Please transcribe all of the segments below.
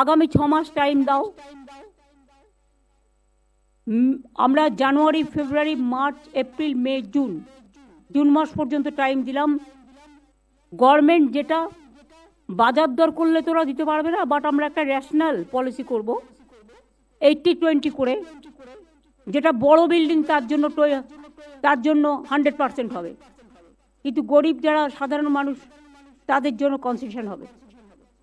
আগামী ছ মাস টাইম দাও। আমরা January, February, March, April, May, June June মাস পর্যন্ত টাইম দিলাম। গভর্নমেন্ট যেটা বাজার দর করলে তোরা দিতে পারবে না বাট আমরা একটা ন্যাশনাল পলিসি করব। এইটটি টোয়েন্টি করে, যেটা বড় বিল্ডিং তার জন্য তার জন্য হান্ড্রেড পার্সেন্ট হবে। কিন্তু গরিব যারা সাধারণ মানুষ, তাদের জন্য কনসেশন হবে।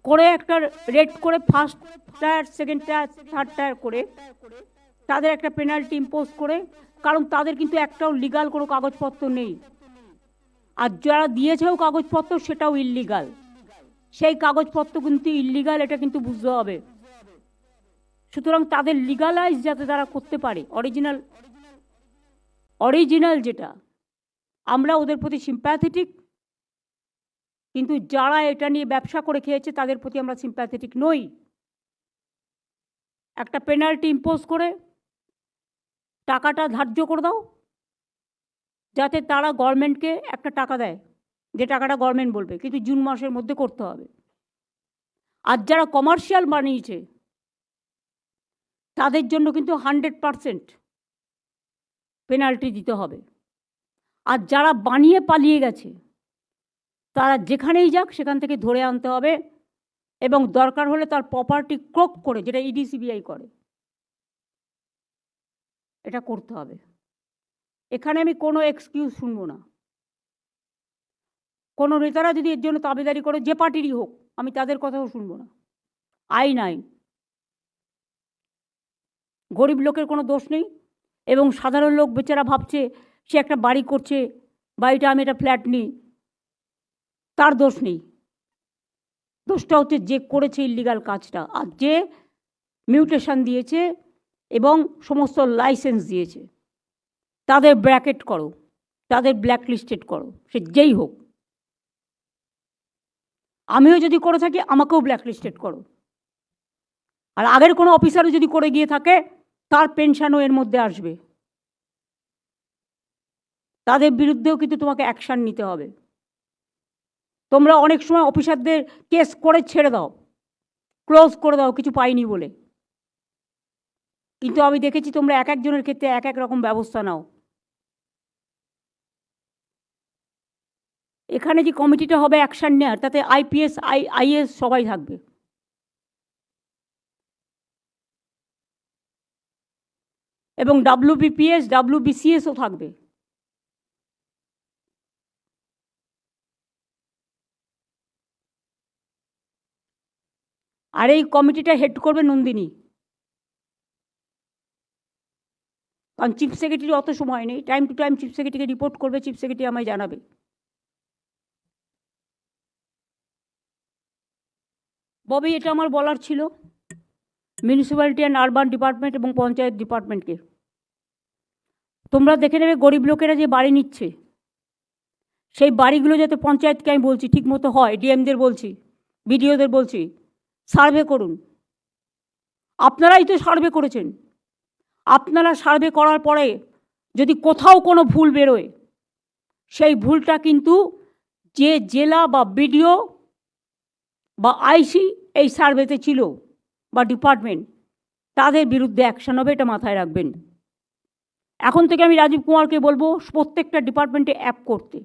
করে একটা রেড করে first tier second tier third tier করে তাদের একটা পেনাল্টি ইম্পোজ করে, কারণ তাদের কিন্তু একটাও লিগাল কোনো কাগজপত্র নেই। আর যারা দিয়েছেও কাগজপত্র, সেটাও ইল্লিগাল সেই কাগজপত্র কিন্তু ইল্লিগাল এটা কিন্তু বুঝতে হবে। সুতরাং তাদের লিগালাইজ যাতে তারা করতে পারে অরিজিনাল অরিজিনাল যেটা। আমরা ওদের প্রতি সিম্প্যাথেটিক কিন্তু যারা এটা নিয়ে ব্যবসা করে খেয়েছে, তাদের প্রতি আমরা সিম্প্যাথেটিক নই। একটা পেনাল্টি ইম্পোজ করে টাকাটা ধার্য করে দাও, যাতে তারা গভর্নমেন্টকে একটা টাকা দেয়, যে টাকাটা গভর্নমেন্ট বলবে, কিন্তু জুন মাসের মধ্যে করতে হবে। আর যারা কমার্শিয়াল বানিয়েছে, তাদের জন্য কিন্তু হান্ড্রেড পারসেন্ট পেনাল্টি দিতে হবে। আর যারা বানিয়ে পালিয়ে গেছে তারা যেখানেই যাক সেখান থেকে ধরে আনতে হবে এবং দরকার হলে তার প্রপার্টি ক্রোক করে, যেটা E ইডিসিবিআই করে। এটা করতে হবে। এখানে আমি কোনো এক্সকিউজ শুনব না। কোনো নেতারা যদি এর জন্য দাবিদারি করে, যে পার্টিরই হোক, আমি তাদের কথাও শুনব না। আইন আইন গরিব লোকের কোনো দোষ নেই এবং সাধারণ লোক বেচারা ভাবছে, সে একটা বাড়ি করছে, বাড়িটা আমি একটা ফ্ল্যাট নিই। তার দোষ নেই। দোষটা হচ্ছে যে করেছে ইল্লিগাল কাজটা আর যে মিউটেশন দিয়েছে এবং সমস্ত লাইসেন্স দিয়েছে। তাদের ব্র্যাকেট করো, তাদের ব্ল্যাক লিস্টেড করো, সে যেই হোক। আমিও যদি করে থাকি, আমাকেও ব্ল্যাক লিস্টেড করো। আর আগের কোনো অফিসারও যদি করে গিয়ে থাকে, তার পেনশনও এর মধ্যে আসবে। তাদের বিরুদ্ধেও কিন্তু তোমাকে অ্যাকশান নিতে হবে। তোমরা অনেক সময় অফিসারদের কেস করে ছেড়ে দাও। ক্লোজ করে দাও, কিছু পাইনি বলে। কিন্তু আমি দেখেছি তোমরা এক একজনের ক্ষেত্রে এক এক রকম ব্যবস্থা নাও। এখানে যে কমিটিটা হবে অ্যাকশান নেওয়ার তাতে আইপিএস, আই, আইএস সবাই থাকবে। এবং ডাব্লিউবিপিএস, ডাব্লিউবিসিএসও থাকবে। আর এই কমিটিটা হেড করবে নন্দিনী। কারণ চিফ সেক্রেটারি অত সময় নেই। টাইম টু টাইম চিফ সেক্রেটারিকে রিপোর্ট করবে চিফ সেক্রেটারি আমায় জানাবে। ববি, এটা আমার বলার ছিল। মিউনিসিপ্যালিটি অ্যান্ড আরবান ডিপার্টমেন্ট এবং পঞ্চায়েত ডিপার্টমেন্টকে তোমরা দেখে নেবে, গরিব লোকেরা যে বাড়ি নিচ্ছে, সেই বাড়িগুলো যাতে পঞ্চায়েতকে আমি বলছি ঠিক মতো হয় ডিএমদের বলছি বিডিওদের বলছি সার্ভে করুন। আপনারাই তো সার্ভে করেছেন। আপনারা সার্ভে করার পরে যদি কোথাও কোনো ভুল বেরোয়, সেই ভুলটা কিন্তু যে জেলা বা বিডিও বা আইসি এই সার্ভেতে ছিল বা ডিপার্টমেন্ট, তাদের বিরুদ্ধে অ্যাকশন হবে এটা মাথায় রাখবেন। এখন থেকে আমি রাজীব কুমারকে বলব, প্রত্যেকটা ডিপার্টমেন্টে অ্যাপ করতে।